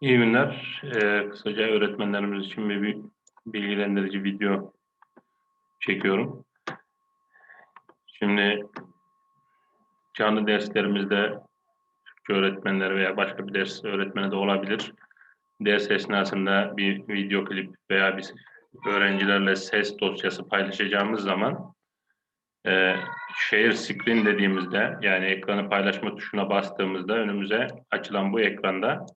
İyi günler. Ee, kısaca öğretmenlerimiz için bir, bir bilgilendirici video çekiyorum. Şimdi canlı derslerimizde Türkçe öğretmenleri veya başka bir ders öğretmeni de olabilir. Ders esnasında bir video klip veya bir öğrencilerle ses dosyası paylaşacağımız zaman e, share screen dediğimizde yani ekranı paylaşma tuşuna bastığımızda önümüze açılan bu ekranda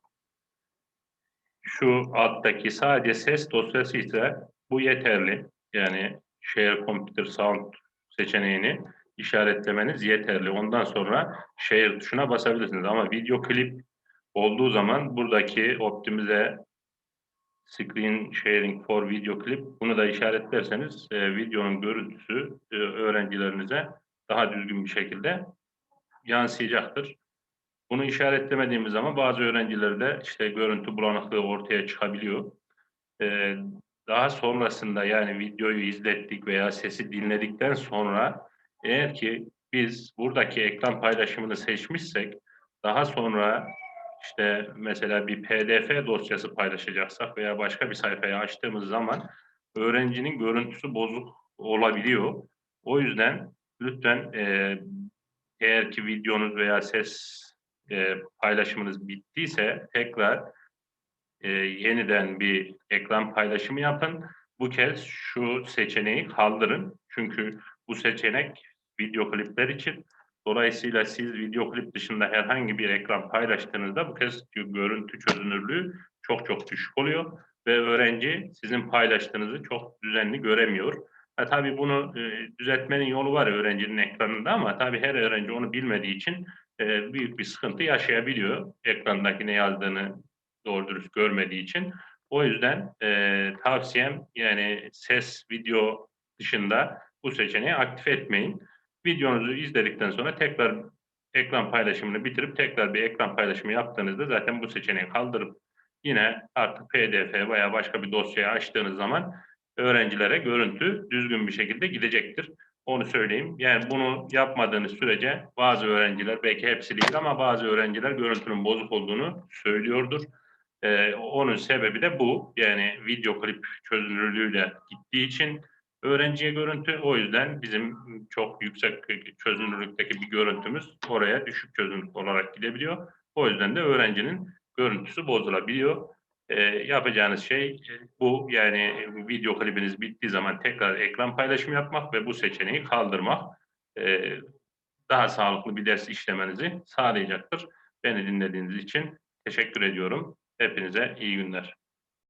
şu alttaki sadece ses dosyası ise bu yeterli. Yani Share Computer Sound seçeneğini işaretlemeniz yeterli. Ondan sonra Share tuşuna basabilirsiniz. Ama video klip olduğu zaman buradaki optimize Screen Sharing for Video Clip bunu da işaretlerseniz e, videonun görüntüsü e, öğrencilerinize daha düzgün bir şekilde yansıyacaktır. Bunu işaretlemediğimiz zaman bazı öğrencilerde işte görüntü bulanıklığı ortaya çıkabiliyor. Ee, daha sonrasında yani videoyu izlettik veya sesi dinledikten sonra eğer ki biz buradaki ekran paylaşımını seçmişsek daha sonra işte mesela bir pdf dosyası paylaşacaksak veya başka bir sayfayı açtığımız zaman öğrencinin görüntüsü bozuk olabiliyor. O yüzden lütfen e, eğer ki videonuz veya ses e, paylaşımınız bittiyse tekrar e, yeniden bir ekran paylaşımı yapın. Bu kez şu seçeneği kaldırın. Çünkü bu seçenek video klipler için. Dolayısıyla siz video klip dışında herhangi bir ekran paylaştığınızda bu kez görüntü çözünürlüğü çok çok düşük oluyor ve öğrenci sizin paylaştığınızı çok düzenli göremiyor. Ha, tabii bunu e, düzeltmenin yolu var öğrencinin ekranında ama tabii her öğrenci onu bilmediği için e, büyük bir sıkıntı yaşayabiliyor. Ekrandaki ne yazdığını doğru dürüst görmediği için. O yüzden e, tavsiyem yani ses, video dışında bu seçeneği aktif etmeyin. Videonuzu izledikten sonra tekrar ekran paylaşımını bitirip tekrar bir ekran paylaşımı yaptığınızda zaten bu seçeneği kaldırıp yine artık PDF veya başka bir dosyayı açtığınız zaman öğrencilere görüntü düzgün bir şekilde gidecektir. Onu söyleyeyim. Yani bunu yapmadığınız sürece bazı öğrenciler, belki hepsi değil ama bazı öğrenciler görüntünün bozuk olduğunu söylüyordur. Ee, onun sebebi de bu. Yani video klip çözünürlüğüyle gittiği için öğrenciye görüntü. O yüzden bizim çok yüksek çözünürlükteki bir görüntümüz oraya düşük çözünürlük olarak gidebiliyor. O yüzden de öğrencinin görüntüsü bozulabiliyor. E, yapacağınız şey e, bu yani video klibiniz bittiği zaman tekrar ekran paylaşımı yapmak ve bu seçeneği kaldırmak e, daha sağlıklı bir ders işlemenizi sağlayacaktır. Beni dinlediğiniz için teşekkür ediyorum. Hepinize iyi günler.